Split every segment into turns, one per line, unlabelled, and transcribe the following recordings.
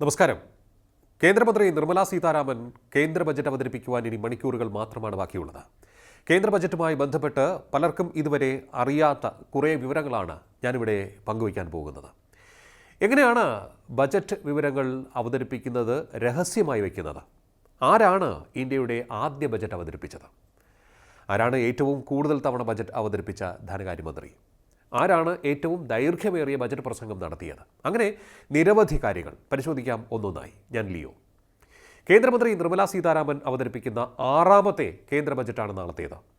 നമസ്കാരം. കേന്ദ്രമന്ത്രി നിർമ്മലാ സീതാരാമൻ കേന്ദ്ര ബജറ്റ് അവതരിപ്പിക്കുവാൻ ഇനി മണിക്കൂറുകൾ മാത്രമാണ് ബാക്കിയുള്ളത്. കേന്ദ്ര ബജറ്റുമായി ബന്ധപ്പെട്ട് പലർക്കും ഇതുവരെ അറിയാത്ത കുറേ വിവരങ്ങളാണ് ഞാനിവിടെ പങ്കുവയ്ക്കാൻ പോകുന്നത്. എങ്ങനെയാണ് ബജറ്റ് വിവരങ്ങൾ അവതരിപ്പിക്കുന്നത് രഹസ്യമായി വയ്ക്കുന്നത്? ആരാണ് ഇന്ത്യയുടെ ആദ്യ ബജറ്റ് അവതരിപ്പിച്ചത്? ആരാണ് ഏറ്റവും കൂടുതൽ തവണ ബജറ്റ് അവതരിപ്പിച്ച ധനകാര്യമന്ത്രി? ആരാണ് ഏറ്റവും ദൈർഘ്യമേറിയ ബജറ്റ് പ്രസംഗം നടത്തിയത്? അങ്ങനെ നിരവധി കാര്യങ്ങൾ. പരിശോധിക്കാം ഒന്നൊന്നായി. ഞാൻ ലിയോ. കേന്ദ്രമന്ത്രി നിർമ്മലാ സീതാരാമൻ അവതരിപ്പിക്കുന്ന ആറാമത്തെ കേന്ദ്ര ബജറ്റാണ് നാളത്തേത്.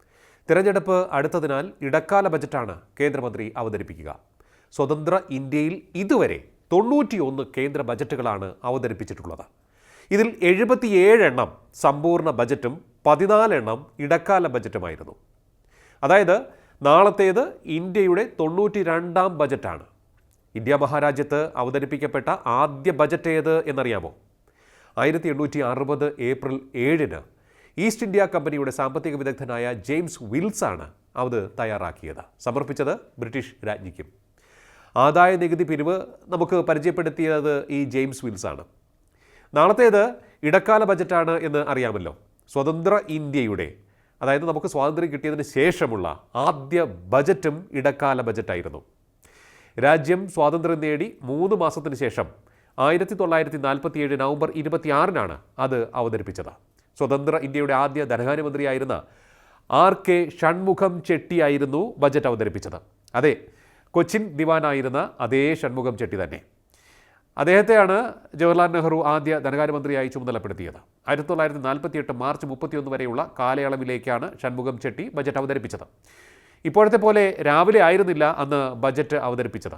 തിരഞ്ഞെടുപ്പ് അടുത്തതിനാൽ ഇടക്കാല ബജറ്റാണ് കേന്ദ്രമന്ത്രി അവതരിപ്പിക്കുക. സ്വതന്ത്ര ഇന്ത്യയിൽ ഇതുവരെ തൊണ്ണൂറ്റിയൊന്ന് കേന്ദ്ര ബജറ്റുകളാണ് അവതരിപ്പിച്ചിട്ടുള്ളത്. ഇതിൽ എഴുപത്തിയേഴ് എണ്ണം സമ്പൂർണ ബജറ്റും പതിനാലെണ്ണം ഇടക്കാല ബജറ്റുമായിരുന്നു. അതായത് നാളത്തേത് ഇന്ത്യയുടെ തൊണ്ണൂറ്റി രണ്ടാം ബജറ്റാണ്. ഇന്ത്യ മഹാരാജ്യത്ത് അവതരിപ്പിക്കപ്പെട്ട ആദ്യ ബജറ്റ് ഏത് എന്നറിയാമോ? ആയിരത്തി എണ്ണൂറ്റി അറുപത് ഏപ്രിൽ ഏഴിന് ഈസ്റ്റ് ഇന്ത്യ കമ്പനിയുടെ സാമ്പത്തിക വിദഗ്ധനായ ജെയിംസ് വിൽസാണ് അത് തയ്യാറാക്കിയത്. സമർപ്പിച്ചത് ബ്രിട്ടീഷ് രാജ്ഞിക്കും. ആദായ നികുതി പിരിവ് നമുക്ക് പരിചയപ്പെടുത്തിയത് ഈ ജെയിംസ് വിൽസാണ്. നാളത്തേത് ഇടക്കാല ബജറ്റാണ് എന്ന് അറിയാമല്ലോ. സ്വതന്ത്ര ഇന്ത്യയുടെ അതായത് നമുക്ക് സ്വാതന്ത്ര്യം കിട്ടിയതിന് ശേഷമുള്ള ആദ്യ ബജറ്റും ഇടക്കാല ബജറ്റായിരുന്നു. രാജ്യം സ്വാതന്ത്ര്യം നേടി മൂന്ന് മാസത്തിന് ശേഷം ആയിരത്തി തൊള്ളായിരത്തി നാൽപ്പത്തിയേഴ് നവംബർ ഇരുപത്തിയാറിനാണ് അത് അവതരിപ്പിച്ചത്. സ്വതന്ത്ര ഇന്ത്യയുടെ ആദ്യ ധനകാര്യമന്ത്രിയായിരുന്ന ആർ കെ ഷൺമുഖം ചെട്ടിയായിരുന്നു ബജറ്റ് അവതരിപ്പിച്ചത്. അതെ കൊച്ചിൻ ദിവാനായിരുന്ന അതേ ഷൺമുഖം ചെട്ടി തന്നെ. അദ്ദേഹത്തെയാണ് ജവഹർലാൽ നെഹ്റു ആദ്യ ധനകാര്യമന്ത്രിയായി ചുമതലപ്പെടുത്തിയത്. ആയിരത്തി തൊള്ളായിരത്തി നാൽപ്പത്തിയെട്ട് മാർച്ച് മുപ്പത്തിയൊന്ന് വരെയുള്ള കാലയളവിലേക്കാണ് ഷൺമുഖം ചെട്ടി ബജറ്റ് അവതരിപ്പിച്ചത്. ഇപ്പോഴത്തെ പോലെ രാവിലെ ആയിരുന്നില്ല അന്ന് ബജറ്റ് അവതരിപ്പിച്ചത്.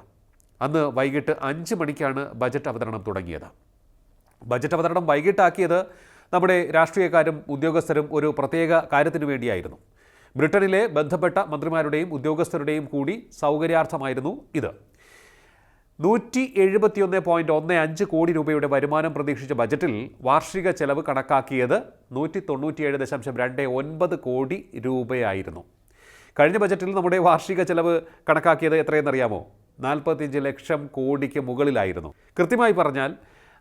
അന്ന് വൈകിട്ട് അഞ്ച് മണിക്കാണ് ബജറ്റ് അവതരണം തുടങ്ങിയത്. ബജറ്റ് അവതരണം വൈകിട്ടാക്കിയത് നമ്മുടെ രാഷ്ട്രീയക്കാരും ഉദ്യോഗസ്ഥരും ഒരു പ്രത്യേക കാര്യത്തിനു വേണ്ടിയായിരുന്നു. ബ്രിട്ടനിലെ ബന്ധപ്പെട്ട മന്ത്രിമാരുടെയും ഉദ്യോഗസ്ഥരുടെയും കൂടി സൗകര്യാർത്ഥമായിരുന്നു ഇത്. നൂറ്റി എഴുപത്തിയൊന്ന് പോയിന്റ് ഒന്ന് അഞ്ച് കോടി രൂപയുടെ വരുമാനം പ്രതീക്ഷിച്ച ബജറ്റിൽ വാർഷിക ചെലവ് കണക്കാക്കിയത് നൂറ്റി തൊണ്ണൂറ്റിയേഴ് ദശാംശം രണ്ട് ഒൻപത് കോടി രൂപയായിരുന്നു. കഴിഞ്ഞ ബജറ്റിൽ നമ്മുടെ വാർഷിക ചെലവ് കണക്കാക്കിയത് എത്രയെന്നറിയാമോ? നാൽപ്പത്തിയഞ്ച് ലക്ഷം കോടിക്ക് മുകളിലായിരുന്നു. കൃത്യമായി പറഞ്ഞാൽ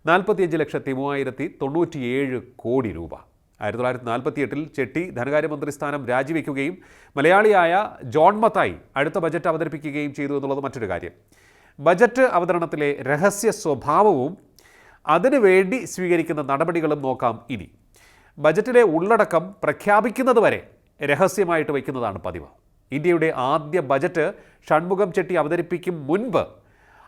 നാൽപ്പത്തിയഞ്ച് ലക്ഷത്തി മൂവായിരത്തി തൊണ്ണൂറ്റിയേഴ് കോടി രൂപ. ആയിരത്തി തൊള്ളായിരത്തി നാൽപ്പത്തി എട്ടിൽ ചെട്ടി ധനകാര്യമന്ത്രി സ്ഥാനം രാജിവെക്കുകയും മലയാളിയായ ജോൺ മത്തായി അടുത്ത ബജറ്റ് അവതരിപ്പിക്കുകയും ചെയ്തു എന്നുള്ളത് മറ്റൊരു കാര്യം. ബജറ്റ് അവതരണത്തിലെ രഹസ്യ സ്വഭാവവും അതിനുവേണ്ടി സ്വീകരിക്കുന്ന നടപടികളും നോക്കാം ഇനി. ബജറ്റിലെ ഉള്ളടക്കം പ്രഖ്യാപിക്കുന്നതുവരെ രഹസ്യമായിട്ട് വയ്ക്കുന്നതാണ് പതിവ്. ഇന്ത്യയുടെ ആദ്യ ബജറ്റ് ഷൺമുഖം ചെട്ടി അവതരിപ്പിക്കും മുൻപ്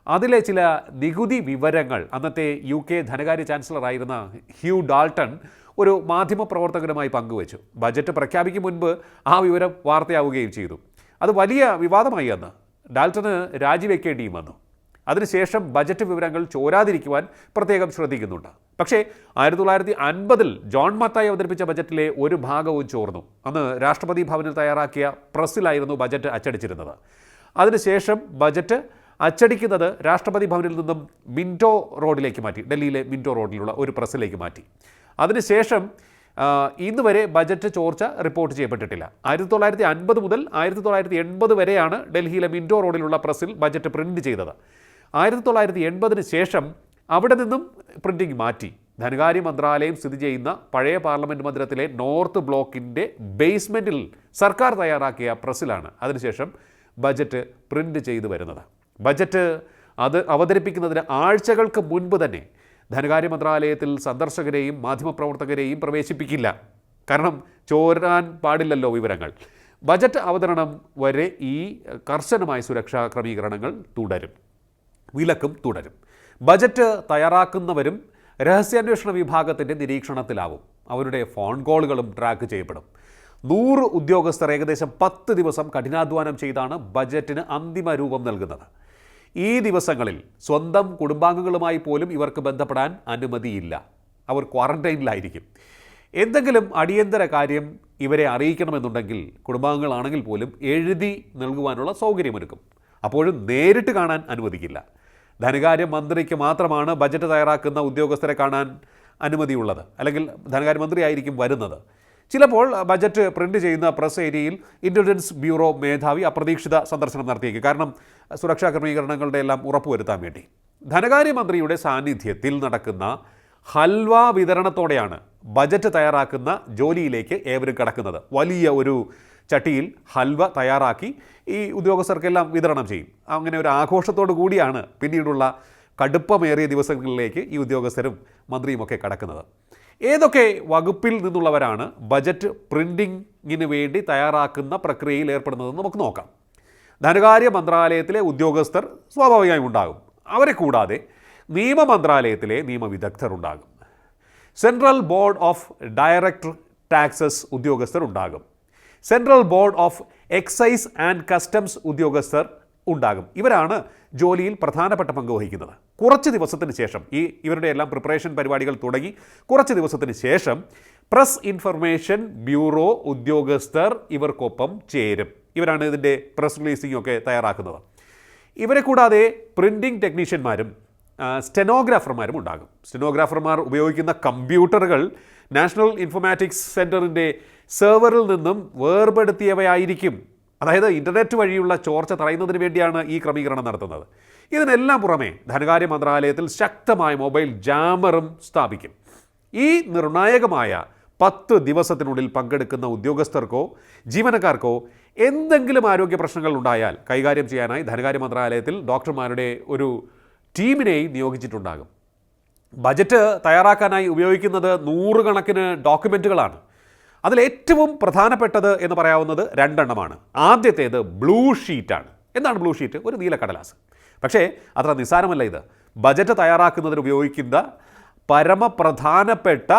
അതിലെ ചില നികുതി വിവരങ്ങൾ അന്നത്തെ യു കെ ധനകാര്യ ചാൻസലറായിരുന്ന ഹ്യൂ ഡാൾട്ടൺ ഒരു മാധ്യമപ്രവർത്തകരുമായി പങ്കുവച്ചു. ബജറ്റ് പ്രഖ്യാപിക്കും മുൻപ് ആ വിവരം വാർത്തയാവുകയും ചെയ്തു. അത് വലിയ വിവാദമായി അന്ന്. ഡാൾട്ടന് രാജിവെക്കേണ്ടിയും വന്നു. അതിനുശേഷം ബജറ്റ് വിവരങ്ങൾ ചോരാതിരിക്കുവാൻ പ്രത്യേകം ശ്രദ്ധിക്കുന്നുണ്ട്. പക്ഷേ ആയിരത്തി തൊള്ളായിരത്തി അൻപതിൽ ജോൺ മത്തായി അവതരിപ്പിച്ച ബജറ്റിലെ ഒരു ഭാഗവും ചോർന്നു. അന്ന് രാഷ്ട്രപതി ഭവനിൽ തയ്യാറാക്കിയ പ്രസ്സിലായിരുന്നു ബജറ്റ് അച്ചടിച്ചിരുന്നത്. അതിനുശേഷം ബജറ്റ് അച്ചടിക്കുന്നത് രാഷ്ട്രപതി ഭവനിൽ നിന്നും മിന്റോ റോഡിലേക്ക് മാറ്റി ഡൽഹിയിലെ മിന്റോ റോഡിലുള്ള ഒരു പ്രസ്സിലേക്ക് മാറ്റി. അതിനുശേഷം ഇന്ന് വരെ ബജറ്റ് ചോർച്ച റിപ്പോർട്ട് ചെയ്യപ്പെട്ടിട്ടില്ല. ആയിരത്തി തൊള്ളായിരത്തി അൻപത് മുതൽ ആയിരത്തി തൊള്ളായിരത്തി എൺപത് വരെയാണ് ഡൽഹിയിലെ മിന്റോ റോഡിലുള്ള പ്രസ്സിൽ ബജറ്റ് പ്രിന്റ് ചെയ്തത്. ആയിരത്തി തൊള്ളായിരത്തി എൺപതിന് ശേഷം അവിടെ നിന്നും പ്രിന്റിംഗ് മാറ്റി. ധനകാര്യ മന്ത്രാലയം സ്ഥിതി ചെയ്യുന്ന പഴയ പാർലമെന്റ് മന്ദിരത്തിലെ നോർത്ത് ബ്ലോക്കിന്റെ ബേസ്മെന്റിൽ സർക്കാർ തയ്യാറാക്കിയ പ്രസ്സിലാണ്. അതിനുശേഷം ബജറ്റ് പ്രിന്റ് ചെയ്തു വരുന്നത്. ബജറ്റ് അത് അവതരിപ്പിക്കുന്നതിന് ആഴ്ചകൾക്ക് മുൻപ് തന്നെ ധനകാര്യ മന്ത്രാലയത്തിൽ സന്ദർശകരെയും മാധ്യമപ്രവർത്തകരെയും പ്രവേശിപ്പിക്കില്ല. കാരണം ചോരാൻ പാടില്ലല്ലോ വിവരങ്ങൾ. ബജറ്റ് അവതരണം വരെ ഈ കർശനമായ സുരക്ഷാ ക്രമീകരണങ്ങൾ തുടരും. വിലക്കും തുടരും. ബജറ്റ് തയ്യാറാക്കുന്നവരും രഹസ്യാന്വേഷണ വിഭാഗത്തിന്റെ നിരീക്ഷണത്തിലാവും. അവരുടെ ഫോൺ കോളുകളും ട്രാക്ക് ചെയ്യപ്പെടും. നൂറ് ഉദ്യോഗസ്ഥർ ഏകദേശം പത്ത് ദിവസം കഠിനാധ്വാനം ചെയ്താണ് ബജറ്റിന് അന്തിമ രൂപം നൽകുന്നത്. ഈ ദിവസങ്ങളിൽ സ്വന്തം കുടുംബാംഗങ്ങളുമായി പോലും ഇവർക്ക് ബന്ധപ്പെടാൻ അനുമതിയില്ല. അവർ ക്വാറന്റൈനിലായിരിക്കും. എന്തെങ്കിലും അടിയന്തര കാര്യം ഇവരെ അറിയിക്കണമെന്നുണ്ടെങ്കിൽ കുടുംബാംഗങ്ങളാണെങ്കിൽ പോലും എഴുതി നൽകുവാനുള്ള സൗകര്യമൊരുക്കും. അപ്പോഴും നേരിട്ട് കാണാൻ അനുവദിക്കില്ല. ധനകാര്യ മന്ത്രിക്ക് മാത്രമാണ് ബജറ്റ് തയ്യാറാക്കുന്ന ഉദ്യോഗസ്ഥരെ കാണാൻ അനുമതിയുള്ളത്. അല്ലെങ്കിൽ ധനകാര്യമന്ത്രി ആയിരിക്കും വരുന്നത്. ചിലപ്പോൾ ബജറ്റ് പ്രിന്റ് ചെയ്യുന്ന പ്രസ് ഏരിയയിൽ ഇന്റലിജൻസ് ബ്യൂറോ മേധാവി അപ്രതീക്ഷിത സന്ദർശനം നടത്തിയേക്കും. കാരണം സുരക്ഷാ ക്രമീകരണങ്ങളുടെ എല്ലാം ഉറപ്പുവരുത്താൻ വേണ്ടി. ധനകാര്യമന്ത്രിയുടെ സാന്നിധ്യത്തിൽ നടക്കുന്ന ഹൽവ വിതരണത്തോടെയാണ് ബജറ്റ് തയ്യാറാക്കുന്ന ജോലിയിലേക്ക് ഏവരും കടക്കുന്നത്. വലിയ ഒരു ചട്ടിയിൽ ഹൽവ തയ്യാറാക്കി ഈ ഉദ്യോഗസ്ഥർക്കെല്ലാം വിതരണം ചെയ്യും. അങ്ങനെ ഒരു ആഘോഷത്തോടു കൂടിയാണ് പിന്നീടുള്ള കടുപ്പമേറിയ ദിവസങ്ങളിലേക്ക് ഈ ഉദ്യോഗസ്ഥരും മന്ത്രിയുമൊക്കെ കടക്കുന്നത്. ഏതൊക്കെ വകുപ്പിൽ നിന്നുള്ളവരാണ് ബജറ്റ് പ്രിന്റിങ്ങിന് വേണ്ടി തയ്യാറാക്കുന്ന പ്രക്രിയയിൽ ഏർപ്പെടുന്നതെന്ന് നമുക്ക് നോക്കാം. ധനകാര്യ മന്ത്രാലയത്തിലെ ഉദ്യോഗസ്ഥർ സ്വാഭാവികമായും ഉണ്ടാകും. അവരെ കൂടാതെ നിയമ മന്ത്രാലയത്തിലെ നിയമവിദഗ്ധർ ഉണ്ടാകും. Central board of director taxes ഉദ്യോഗസ്ഥർ ഉണ്ടാകും. Central board of excise and customs ഉദ്യോഗസ്ഥർ ഉണ്ടാകും. ഇവരാണ് ജോലിയിൽ പ്രധാനപ്പെട്ട പങ്ക് വഹിക്കുന്നത്. കുറച്ച് ദിവസത്തിന് ശേഷം ഈ ഇവരുടെ എല്ലാം പ്രിപ്പറേഷൻ പരിപാടികൾ തുടങ്ങി. കുറച്ച് ദിവസത്തിന് ശേഷം പ്രസ് ഇൻഫർമേഷൻ ബ്യൂറോ ഉദ്യോഗസ്ഥർ ഇവർക്കൊപ്പം ചേരും. ഇവരാണ് ഇതിന്റെ പ്രസ് റിലീസിംഗ് ഒക്കെ തയ്യാറാക്കുന്നത്. ഇവരെ കൂടാതെ പ്രിന്റിംഗ് ടെക്നീഷ്യന്മാരും സ്റ്റെനോഗ്രാഫർമാരും ഉണ്ടാകും. സ്റ്റെനോഗ്രാഫർമാർ ഉപയോഗിക്കുന്ന കമ്പ്യൂട്ടറുകൾ നാഷണൽ ഇൻഫോമാറ്റിക്സ് സെന്ററിന്റെ സെർവറിൽ നിന്നും വേർപെടുത്തിയവയായിരിക്കും. അതായത് ഇന്റർനെറ്റ് വഴിയുള്ള ചോർച്ച തടയുന്നതിന് വേണ്ടിയാണ് ഈ ക്രമീകരണം നടത്തുന്നത്. ഇതിനെല്ലാം പുറമെ ധനകാര്യ മന്ത്രാലയത്തിൽ ശക്തമായ മൊബൈൽ ജാമറും സ്ഥാപിക്കും. ഈ നിർണായകമായ പത്ത് ദിവസത്തിനുള്ളിൽ പങ്കെടുക്കുന്ന ഉദ്യോഗസ്ഥർക്കോ ജീവനക്കാർക്കോ എന്തെങ്കിലും ആരോഗ്യ പ്രശ്നങ്ങൾ ഉണ്ടായാൽ കൈകാര്യം ചെയ്യാനായി ധനകാര്യ മന്ത്രാലയത്തിൽ ഡോക്ടർമാരുടെ ഒരു ടീമിനെയും നിയോഗിച്ചിട്ടുണ്ടാകും. ബജറ്റ് തയ്യാറാക്കാനായി ഉപയോഗിക്കുന്നത് നൂറുകണക്കിന് ഡോക്യുമെന്റുകളാണ് അതിൽ ഏറ്റവും പ്രധാനപ്പെട്ടത് എന്ന് പറയാവുന്നത് രണ്ടെണ്ണമാണ്. ആദ്യത്തേത് ബ്ലൂ ഷീറ്റാണ്. എന്താണ് ബ്ലൂ ഷീറ്റ്? ഒരു നീല കടലാസ്. പക്ഷേ അത്ര നിസ്സാരമല്ല ഇത്. ബജറ്റ് തയ്യാറാക്കുന്നതിന് ഉപയോഗിക്കുന്ന പരമപ്രധാനപ്പെട്ട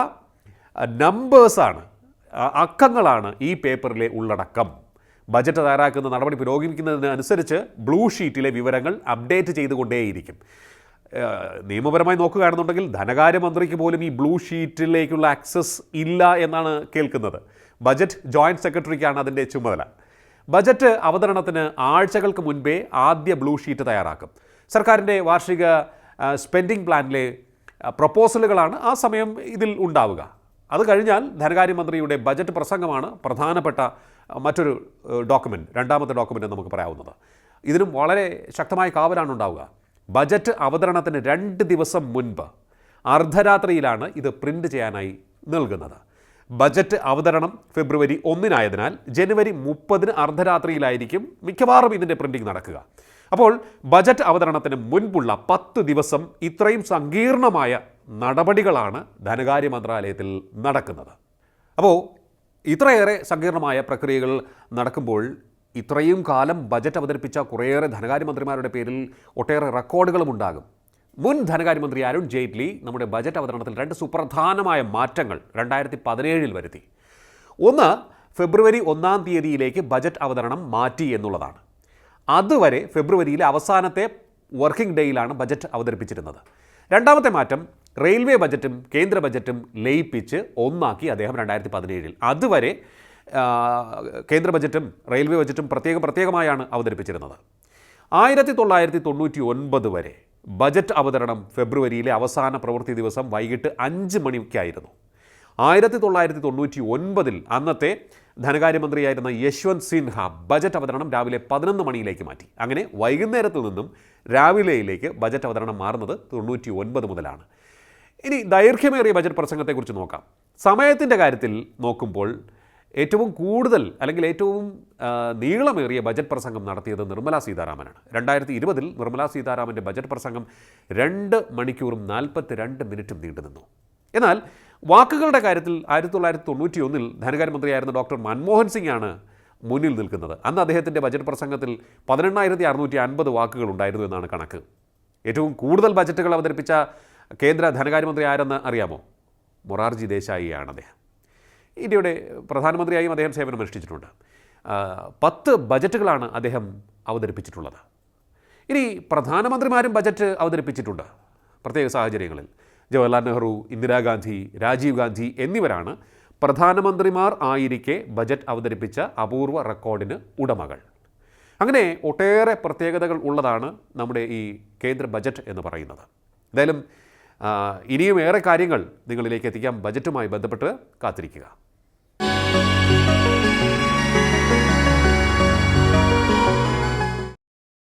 നമ്പേഴ്സാണ്. അക്കങ്ങളാണ് ഈ പേപ്പറിലെ ഉള്ളടക്കം. ബജറ്റ് തയ്യാറാക്കുന്ന നടപടി പുരോഗമിക്കുന്നതിനനുസരിച്ച് ബ്ലൂ ഷീറ്റിലെ വിവരങ്ങൾ അപ്ഡേറ്റ് ചെയ്തുകൊണ്ടേയിരിക്കും. നിയമപരമായി നോക്കുകയാണെന്നുണ്ടെങ്കിൽ ധനകാര്യമന്ത്രിക്ക് പോലും ഈ ബ്ലൂ ഷീറ്റിലേക്കുള്ള ആക്സസ് ഇല്ല എന്നാണ് കേൾക്കുന്നത്. ബജറ്റ് ജോയിന്റ് സെക്രട്ടറിക്കാണ് അതിന്റെ ചുമതല. ബജറ്റ് അവതരണത്തിന് ആഴ്ചകൾക്ക് മുൻപേ ആദ്യ ബ്ലൂ ഷീറ്റ് തയ്യാറാക്കും. സർക്കാരിന്റെ വാർഷിക സ്പെൻഡിംഗ് പ്ലാനിലെ പ്രപ്പോസലുകളാണ് ആ സമയം ഇതിൽ ഉണ്ടാവുക. അത് കഴിഞ്ഞാൽ ധനകാര്യമന്ത്രിയുടെ ബജറ്റ് പ്രസംഗമാണ് പ്രധാനപ്പെട്ട മറ്റൊരു ഡോക്യുമെന്റ് രണ്ടാമത്തെ ഡോക്യുമെന്റ് നമുക്ക് പറയാവുന്നത്. ഇതിനും വളരെ ശക്തമായ കാവലാണ് ഉണ്ടാവുക. ബജറ്റ് അവതരണത്തിന് രണ്ട് ദിവസം മുൻപ് അർദ്ധരാത്രിയിലാണ് ഇത് പ്രിന്റ് ചെയ്യാനായി നൽകുന്നത്. ബജറ്റ് അവതരണം ഫെബ്രുവരി ഒന്നിനായതിനാൽ ജനുവരി മുപ്പതിന് അർദ്ധരാത്രിയിലായിരിക്കും മിക്കവാറും ഇതിന്റെ പ്രിന്റിംഗ് നടക്കുക. അപ്പോൾ ബജറ്റ് അവതരണത്തിന് മുൻപുള്ള പത്ത് ദിവസം ഇത്രയും സങ്കീർണമായ നടപടികളാണ് ധനകാര്യ മന്ത്രാലയത്തിൽ നടക്കുന്നത്. അപ്പോൾ ഇത്രയേറെ സങ്കീർണമായ പ്രക്രിയകൾ നടക്കുമ്പോൾ ഇത്രയും കാലം ബജറ്റ് അവതരിപ്പിച്ച കുറേയേറെ ധനകാര്യമന്ത്രിമാരുടെ പേരിൽ ഒട്ടേറെ റെക്കോർഡുകളും ഉണ്ടാകും. മുൻ ധനകാര്യമന്ത്രി അരുൺ ജെയ്റ്റ്ലി നമ്മുടെ ബജറ്റ് അവതരണത്തിൽ രണ്ട് സുപ്രധാനമായ മാറ്റങ്ങൾ രണ്ടായിരത്തി പതിനേഴിൽ വരുത്തി. ഒന്ന് ഫെബ്രുവരി ഒന്നാം തീയതിയിലേക്ക് ബജറ്റ് അവതരണം മാറ്റി എന്നുള്ളതാണ്. അതുവരെ ഫെബ്രുവരിയിലെ അവസാനത്തെ വർക്കിംഗ് ഡേയിലാണ് ബജറ്റ് അവതരിപ്പിച്ചിരുന്നത്. രണ്ടാമത്തെ മാറ്റം റെയിൽവേ ബജറ്റും കേന്ദ്ര ബജറ്റും ലയിപ്പിച്ച് ഒന്നാക്കി അദ്ദേഹം രണ്ടായിരത്തി പതിനേഴിൽ അതുവരെ കേന്ദ്ര ബജറ്റും റെയിൽവേ ബജറ്റും പ്രത്യേകം പ്രത്യേകമായാണ് അവതരിപ്പിച്ചിരുന്നത്. ആയിരത്തി തൊള്ളായിരത്തി തൊണ്ണൂറ്റി ഒൻപത് വരെ ബജറ്റ് അവതരണം ഫെബ്രുവരിയിലെ അവസാന പ്രവൃത്തി ദിവസം വൈകിട്ട് അഞ്ച് മണിക്കായിരുന്നു. ആയിരത്തി തൊള്ളായിരത്തി തൊണ്ണൂറ്റി ഒൻപതിൽ അന്നത്തെ ധനകാര്യമന്ത്രിയായിരുന്ന യശ്വന്ത് സിൻഹ ബജറ്റ് അവതരണം രാവിലെ പതിനൊന്ന് മണിയിലേക്ക് മാറ്റി. അങ്ങനെ വൈകുന്നേരത്തു നിന്നും രാവിലെയിലേക്ക് ബജറ്റ് അവതരണം മാറുന്നത് തൊണ്ണൂറ്റി ഒൻപത് മുതലാണ്. ഇനി ദൈർഘ്യമേറിയ ബജറ്റ് പ്രസംഗത്തെക്കുറിച്ച് നോക്കാം. സമയത്തിന്റെ കാര്യത്തിൽ നോക്കുമ്പോൾ ഏറ്റവും കൂടുതൽ അല്ലെങ്കിൽ ഏറ്റവും നീളമേറിയ ബജറ്റ് പ്രസംഗം നടത്തിയത് നിർമ്മലാ സീതാരാമനാണ്. രണ്ടായിരത്തി ഇരുപതിൽ നിർമ്മലാ സീതാരാമന്റെ ബജറ്റ് പ്രസംഗം രണ്ട് മണിക്കൂറും നാൽപ്പത്തി രണ്ട് മിനിറ്റും നീണ്ടുനിന്നു എന്നാൽ വാക്കുകളുടെ കാര്യത്തിൽ ആയിരത്തി തൊള്ളായിരത്തി തൊണ്ണൂറ്റി ഒന്നിൽ ധനകാര്യമന്ത്രിയായിരുന്ന ഡോക്ടർ മൻമോഹൻ സിംഗ് ആണ് മുന്നിൽ നിൽക്കുന്നത്. അന്ന് അദ്ദേഹത്തിന്റെ ബജറ്റ് പ്രസംഗത്തിൽ പതിനെണ്ണായിരത്തി അറുന്നൂറ്റി അൻപത് വാക്കുകൾ ഉണ്ടായിരുന്നു എന്നാണ് കണക്ക്. ഏറ്റവും കൂടുതൽ ബജറ്റുകൾ അവതരിപ്പിച്ച കേന്ദ്ര ധനകാര്യമന്ത്രി ആരെന്ന് അറിയാമോ? മൊറാർജി ദേശായിയാണ് അദ്ദേഹം. ഇന്ത്യയുടെ പ്രധാനമന്ത്രിയായും അദ്ദേഹം സേവനമനുഷ്ഠിച്ചിട്ടുണ്ട് പത്ത് ബജറ്റുകളാണ് അദ്ദേഹം അവതരിപ്പിച്ചിട്ടുള്ളത്. ഇനി പ്രധാനമന്ത്രിമാരും ബജറ്റ് അവതരിപ്പിച്ചിട്ടുണ്ട്. പ്രത്യേക സാഹചര്യങ്ങളിൽ ജവഹർലാൽ നെഹ്റു ഇന്ദിരാഗാന്ധി രാജീവ് ഗാന്ധി എന്നിവരാണ് പ്രധാനമന്ത്രിമാർ ആയിരിക്കെ ബജറ്റ് അവതരിപ്പിച്ച അപൂർവ റെക്കോർഡിന് ഉടമകൾ. അങ്ങനെ ഒട്ടേറെ പ്രത്യേകതകൾ ഉള്ളതാണ് നമ്മുടെ ഈ കേന്ദ്ര ബജറ്റ് എന്ന് പറയുന്നത്. എന്തായാലും ഇനിയും ഏറെ കാര്യങ്ങൾ നിങ്ങളിലേക്ക് എത്തിക്കാം. ബജറ്റുമായി ബന്ധപ്പെട്ട് കാത്തിരിക്കുക.